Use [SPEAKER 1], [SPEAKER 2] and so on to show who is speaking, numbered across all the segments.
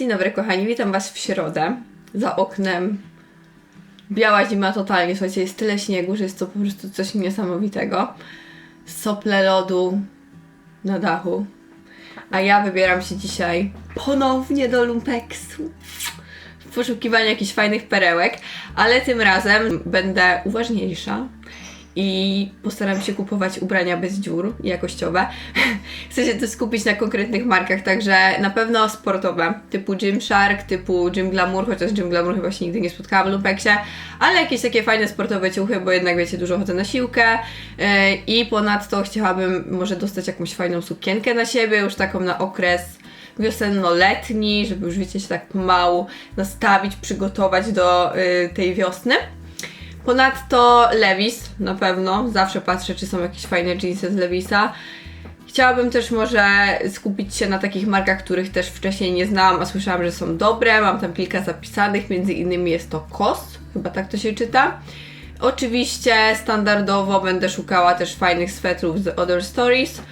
[SPEAKER 1] Dzień dobry kochani, witam Was w środę. Za oknem biała zima totalnie, słuchajcie, jest tyle śniegu, że jest to po prostu coś niesamowitego. Sople lodu na dachu. A ja wybieram się dzisiaj ponownie do Lumpeksu w poszukiwaniu jakichś fajnych perełek, ale tym razem będę uważniejsza i postaram się kupować ubrania bez dziur, jakościowe. Chcę się też skupić na konkretnych markach, także na pewno sportowe, typu Gymshark, typu Gym Glamour, chociaż Gym Glamour chyba się nigdy nie spotkałam w Lumpeksie, ale jakieś takie fajne sportowe ciuchy, bo jednak wiecie, dużo chodzę na siłkę yy, i ponadto chciałabym może dostać jakąś fajną sukienkę na siebie, już taką na okres wiosenno-letni, żeby już wiecie się tak pomału nastawić, przygotować do y, tej wiosny. Ponadto Levis na pewno, zawsze patrzę czy są jakieś fajne jeansy z Levisa. Chciałabym też może skupić się na takich markach, których też wcześniej nie znałam, a słyszałam, że są dobre. Mam tam kilka zapisanych, między innymi jest to KOS, chyba tak to się czyta. Oczywiście standardowo będę szukała też fajnych swetrów z Other Stories.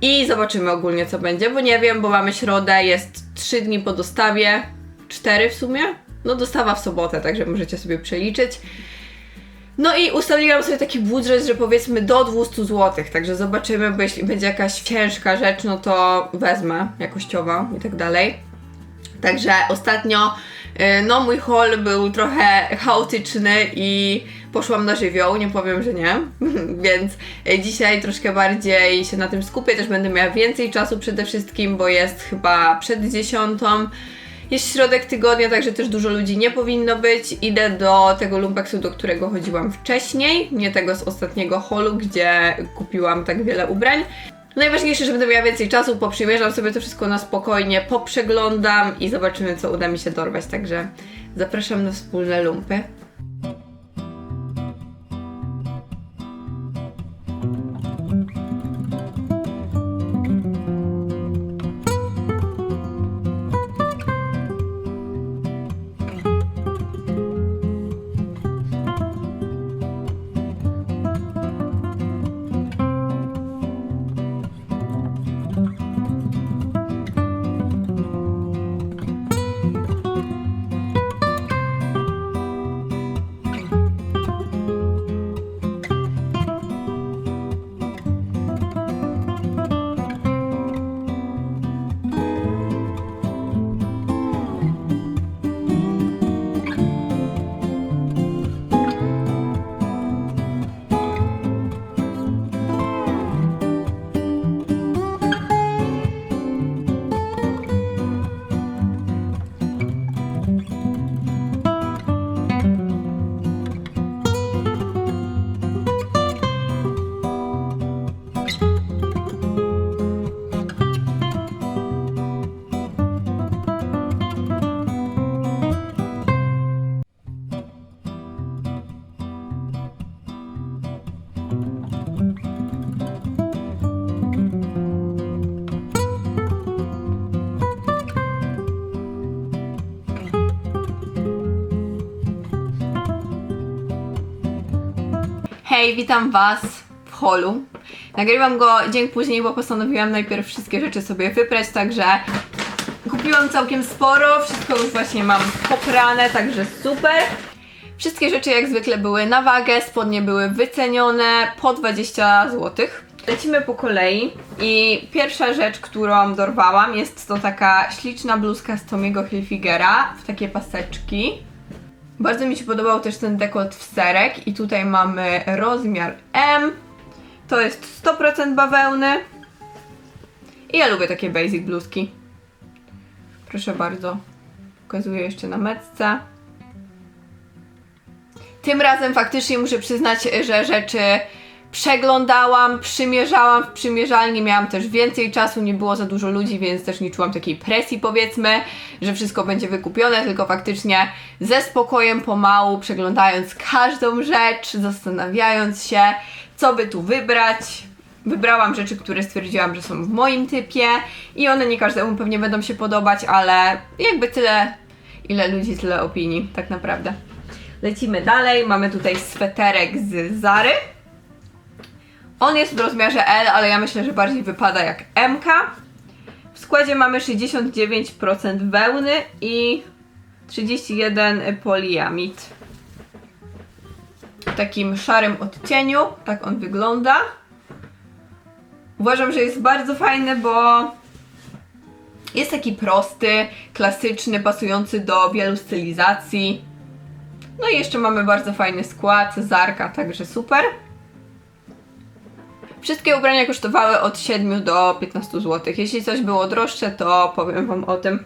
[SPEAKER 1] I zobaczymy ogólnie co będzie, bo nie wiem, bo mamy środę, jest 3 dni po dostawie, 4 w sumie. No dostawa w sobotę, także możecie sobie przeliczyć. No i ustaliłam sobie taki budżet, że powiedzmy do 200 zł, także zobaczymy, bo jeśli będzie jakaś ciężka rzecz, no to wezmę jakościowa i tak dalej. Także ostatnio, y, no mój haul był trochę chaotyczny i poszłam na żywioł, nie powiem, że nie, więc y, dzisiaj troszkę bardziej się na tym skupię, też będę miała więcej czasu przede wszystkim, bo jest chyba przed dziesiątą. Jest środek tygodnia, także też dużo ludzi nie powinno być. Idę do tego lumpeksu, do którego chodziłam wcześniej, nie tego z ostatniego holu, gdzie kupiłam tak wiele ubrań. Najważniejsze, że będę miała więcej czasu, poprzymierzam sobie to wszystko na spokojnie, poprzeglądam i zobaczymy, co uda mi się dorwać. Także zapraszam na wspólne lumpy. Hej, witam Was w holu. Nagrywam go dzień później, bo postanowiłam najpierw wszystkie rzeczy sobie wyprać, także kupiłam całkiem sporo, wszystko już właśnie mam poprane, także super. Wszystkie rzeczy jak zwykle były na wagę, spodnie były wycenione po 20 zł. Lecimy po kolei i pierwsza rzecz, którą dorwałam jest to taka śliczna bluzka z Tomiego Hilfigera w takie paseczki. Bardzo mi się podobał też ten dekolt w serek i tutaj mamy rozmiar M. To jest 100% bawełny. I ja lubię takie basic bluzki. Proszę bardzo. Pokazuję jeszcze na metce. Tym razem faktycznie muszę przyznać, że rzeczy przeglądałam, przymierzałam w przymierzalni, miałam też więcej czasu, nie było za dużo ludzi, więc też nie czułam takiej presji powiedzmy, że wszystko będzie wykupione, tylko faktycznie ze spokojem pomału, przeglądając każdą rzecz, zastanawiając się, co by tu wybrać. Wybrałam rzeczy, które stwierdziłam, że są w moim typie i one nie każdemu pewnie będą się podobać, ale jakby tyle, ile ludzi, tyle opinii, tak naprawdę. Lecimy dalej, mamy tutaj sweterek z Zary. On jest w rozmiarze L, ale ja myślę, że bardziej wypada jak MK. W składzie mamy 69% wełny i 31 poliamid. W takim szarym odcieniu, tak on wygląda. Uważam, że jest bardzo fajny, bo jest taki prosty, klasyczny, pasujący do wielu stylizacji. No i jeszcze mamy bardzo fajny skład, zarka, także super. Wszystkie ubrania kosztowały od 7 do 15 zł. Jeśli coś było droższe, to powiem Wam o tym.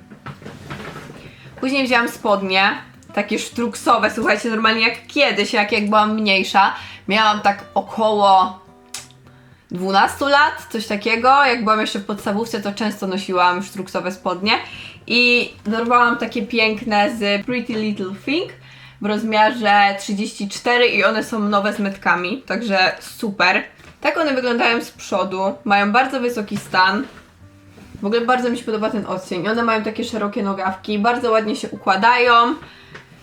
[SPEAKER 1] Później wzięłam spodnie, takie sztruksowe, słuchajcie, normalnie jak kiedyś, jak, jak byłam mniejsza. Miałam tak około 12 lat, coś takiego. Jak byłam jeszcze w podstawówce, to często nosiłam sztruksowe spodnie. I dorwałam takie piękne z Pretty Little Thing w rozmiarze 34 i one są nowe z metkami, także super. Tak one wyglądają z przodu, mają bardzo wysoki stan. W ogóle bardzo mi się podoba ten odcień. One mają takie szerokie nogawki, bardzo ładnie się układają.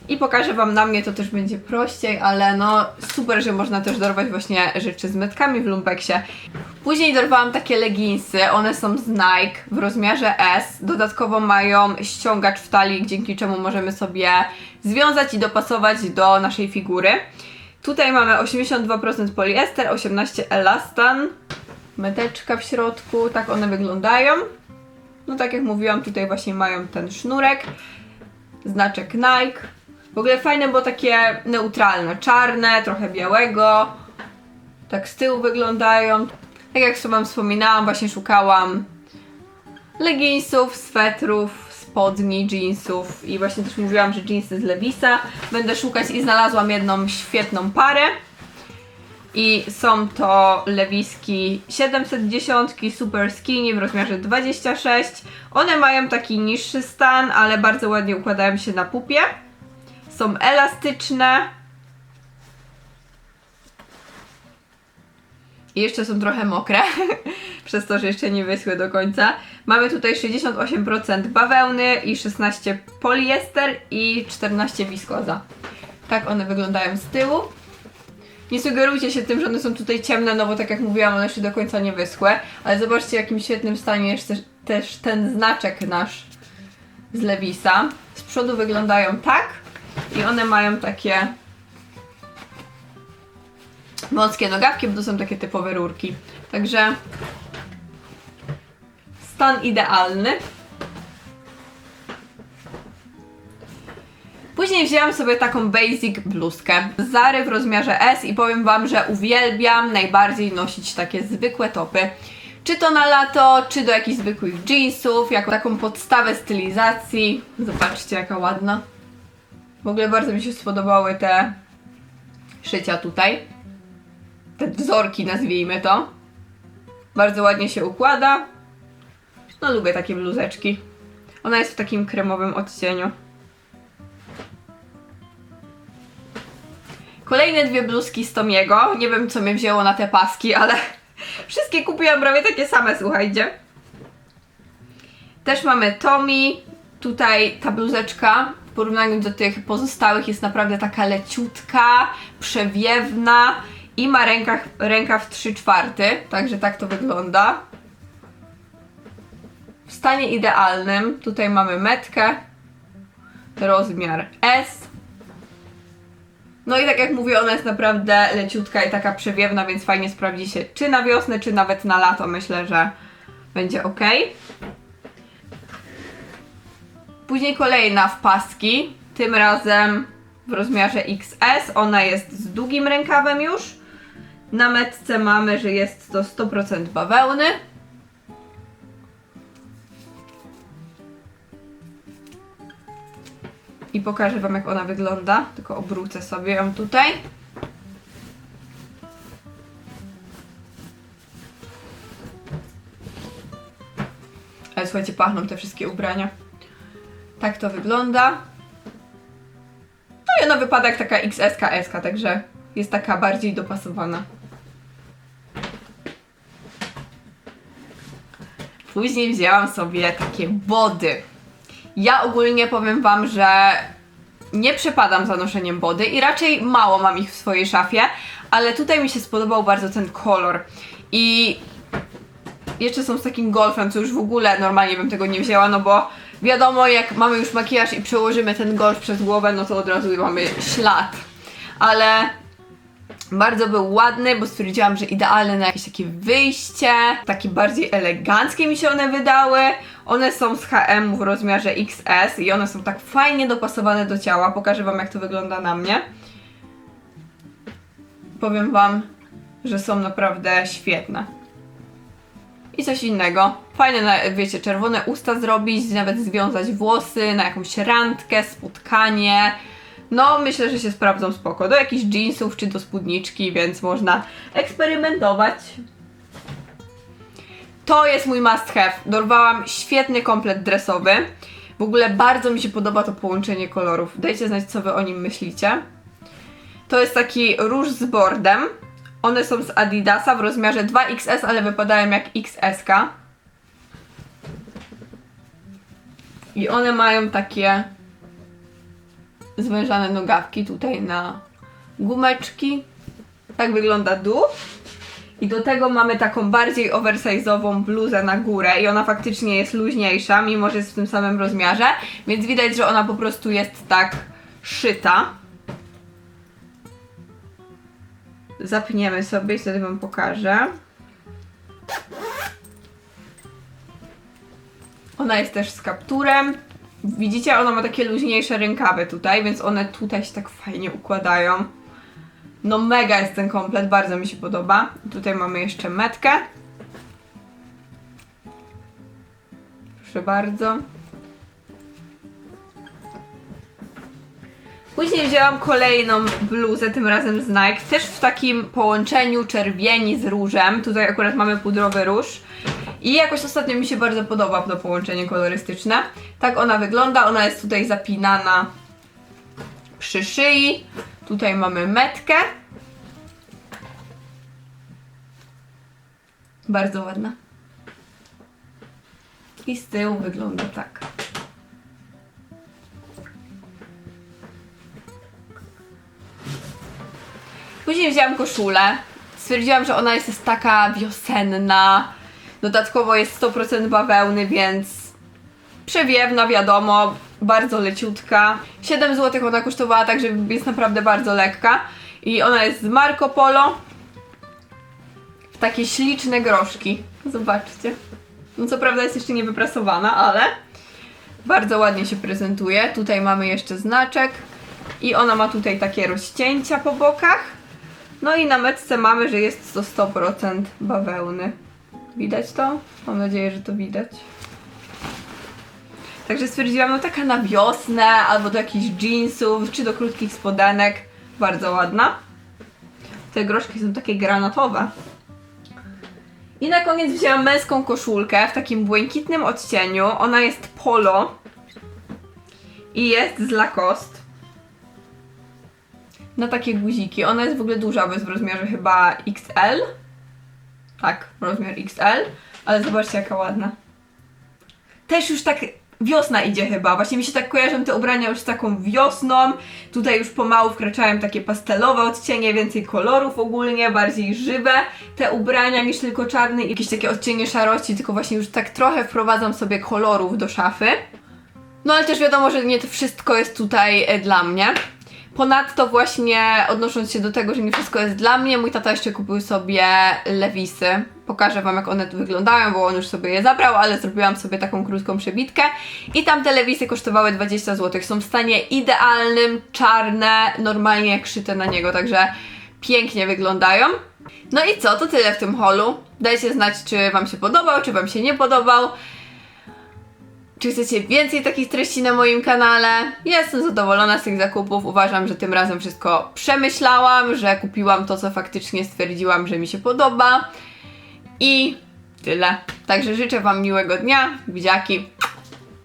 [SPEAKER 1] I pokażę Wam na mnie, to też będzie prościej, ale no super, że można też dorwać właśnie rzeczy z metkami w lumpeksie. Później dorwałam takie leginsy, one są z Nike w rozmiarze S. Dodatkowo mają ściągacz w talii, dzięki czemu możemy sobie związać i dopasować do naszej figury. Tutaj mamy 82% poliester, 18 elastan, meteczka w środku, tak one wyglądają. No tak jak mówiłam, tutaj właśnie mają ten sznurek, znaczek Nike. W ogóle fajne, bo takie neutralne, czarne, trochę białego. Tak z tyłu wyglądają. Tak jak sobie wam wspominałam, właśnie szukałam leginsów, swetrów, spodni, jeansów i właśnie też mówiłam, że jeansy z Levisa. Będę szukać i znalazłam jedną świetną parę. I są to lewiski 710 Super Skinny w rozmiarze 26. One mają taki niższy stan, ale bardzo ładnie układają się na pupie. Są elastyczne. I jeszcze są trochę mokre, przez to, że jeszcze nie wyschły do końca. Mamy tutaj 68% bawełny i 16 poliester i 14 wiskoza. Tak one wyglądają z tyłu. Nie sugerujcie się tym, że one są tutaj ciemne, no bo tak jak mówiłam, one jeszcze do końca nie wyschłe. Ale zobaczcie, w jakim świetnym stanie jest też, też ten znaczek nasz z Levisa. Z przodu wyglądają tak i one mają takie wąskie nogawki, bo to są takie typowe rurki. Także stan idealny. Później wzięłam sobie taką basic bluzkę z Zary w rozmiarze S i powiem Wam, że uwielbiam najbardziej nosić takie zwykłe topy. Czy to na lato, czy do jakichś zwykłych jeansów, jako taką podstawę stylizacji. Zobaczcie jaka ładna. W ogóle bardzo mi się spodobały te szycia tutaj. Te wzorki nazwijmy to. Bardzo ładnie się układa. No lubię takie bluzeczki. Ona jest w takim kremowym odcieniu. Kolejne dwie bluzki z Tomiego. Nie wiem, co mnie wzięło na te paski, ale wszystkie kupiłam prawie takie same, słuchajcie. Też mamy Tommy. Tutaj ta bluzeczka w porównaniu do tych pozostałych jest naprawdę taka leciutka, przewiewna i ma rękach, rękaw 3 czwarty, także tak to wygląda. W stanie idealnym. Tutaj mamy metkę, rozmiar S. No i tak jak mówię, ona jest naprawdę leciutka i taka przewiewna, więc fajnie sprawdzi się czy na wiosnę, czy nawet na lato. Myślę, że będzie ok. Później kolejna w paski, tym razem w rozmiarze XS. Ona jest z długim rękawem już. Na metce mamy, że jest to 100% bawełny. I pokażę Wam, jak ona wygląda. Tylko obrócę sobie ją tutaj. Ale słuchajcie, pachną te wszystkie ubrania. Tak to wygląda. No i ona wypada jak taka XS, KS, także jest taka bardziej dopasowana. Później wzięłam sobie takie body. Ja ogólnie powiem Wam, że nie przepadam za noszeniem body i raczej mało mam ich w swojej szafie, ale tutaj mi się spodobał bardzo ten kolor. I jeszcze są z takim golfem, co już w ogóle normalnie bym tego nie wzięła, no bo wiadomo, jak mamy już makijaż i przełożymy ten golf przez głowę, no to od razu mamy ślad. Ale bardzo był ładny, bo stwierdziłam, że idealny na jakieś takie wyjście, takie bardziej eleganckie mi się one wydały. One są z H&M w rozmiarze XS i one są tak fajnie dopasowane do ciała. Pokażę Wam, jak to wygląda na mnie. Powiem Wam, że są naprawdę świetne. I coś innego. Fajne, wiecie, czerwone usta zrobić, nawet związać włosy na jakąś randkę, spotkanie. No, myślę, że się sprawdzą spoko. Do jakichś jeansów czy do spódniczki, więc można eksperymentować. To jest mój must have. Dorwałam świetny komplet dresowy. W ogóle bardzo mi się podoba to połączenie kolorów. Dajcie znać, co wy o nim myślicie. To jest taki róż z bordem. One są z Adidasa w rozmiarze 2XS, ale wypadają jak XS. -ka. I one mają takie zwężane nogawki tutaj na gumeczki. Tak wygląda dół. I do tego mamy taką bardziej oversize'ową bluzę na górę i ona faktycznie jest luźniejsza, mimo że jest w tym samym rozmiarze, więc widać, że ona po prostu jest tak szyta. Zapniemy sobie i wtedy wam pokażę. Ona jest też z kapturem. Widzicie, ona ma takie luźniejsze rękawy tutaj, więc one tutaj się tak fajnie układają. No mega jest ten komplet, bardzo mi się podoba. Tutaj mamy jeszcze metkę. Proszę bardzo. Później wzięłam kolejną bluzę, tym razem z Nike, też w takim połączeniu czerwieni z różem. Tutaj akurat mamy pudrowy róż. I jakoś ostatnio mi się bardzo podoba to połączenie kolorystyczne. Tak ona wygląda, ona jest tutaj zapinana przy szyi. Tutaj mamy metkę. Bardzo ładna. I z tyłu wygląda tak. Później wzięłam koszulę. Stwierdziłam, że ona jest, jest taka wiosenna. Dodatkowo jest 100% bawełny, więc przewiewna, wiadomo, bardzo leciutka. 7 zł ona kosztowała, także jest naprawdę bardzo lekka. I ona jest z Marco Polo. W takie śliczne groszki. Zobaczcie. No co prawda jest jeszcze nie wyprasowana, ale bardzo ładnie się prezentuje. Tutaj mamy jeszcze znaczek. I ona ma tutaj takie rozcięcia po bokach. No i na metce mamy, że jest to 100% bawełny. Widać to? Mam nadzieję, że to widać. Także stwierdziłam, no taka na wiosnę, albo do jakichś jeansów, czy do krótkich spodenek. Bardzo ładna. Te groszki są takie granatowe. I na koniec wzięłam męską koszulkę w takim błękitnym odcieniu. Ona jest polo. I jest z Lacoste. Na takie guziki. Ona jest w ogóle duża, bo jest w rozmiarze chyba XL. Tak, rozmiar XL. Ale zobaczcie jaka ładna. Też już tak wiosna idzie chyba. Właśnie mi się tak kojarzą te ubrania już z taką wiosną. Tutaj już pomału wkraczają takie pastelowe odcienie, więcej kolorów ogólnie, bardziej żywe te ubrania niż tylko czarny jakieś takie odcienie szarości, tylko właśnie już tak trochę wprowadzam sobie kolorów do szafy. No ale też wiadomo, że nie to wszystko jest tutaj e, dla mnie. Ponadto właśnie odnosząc się do tego, że nie wszystko jest dla mnie, mój tata jeszcze kupił sobie lewisy. Pokażę wam jak one tu wyglądają, bo on już sobie je zabrał, ale zrobiłam sobie taką krótką przebitkę. I tam te lewisy kosztowały 20 zł. Są w stanie idealnym, czarne, normalnie jak szyte na niego, także pięknie wyglądają. No i co, to tyle w tym holu. Dajcie znać, czy wam się podobał, czy wam się nie podobał. Czy chcecie więcej takich treści na moim kanale? Jestem zadowolona z tych zakupów. Uważam, że tym razem wszystko przemyślałam, że kupiłam to, co faktycznie stwierdziłam, że mi się podoba. I tyle. Także życzę Wam miłego dnia. Buziaki.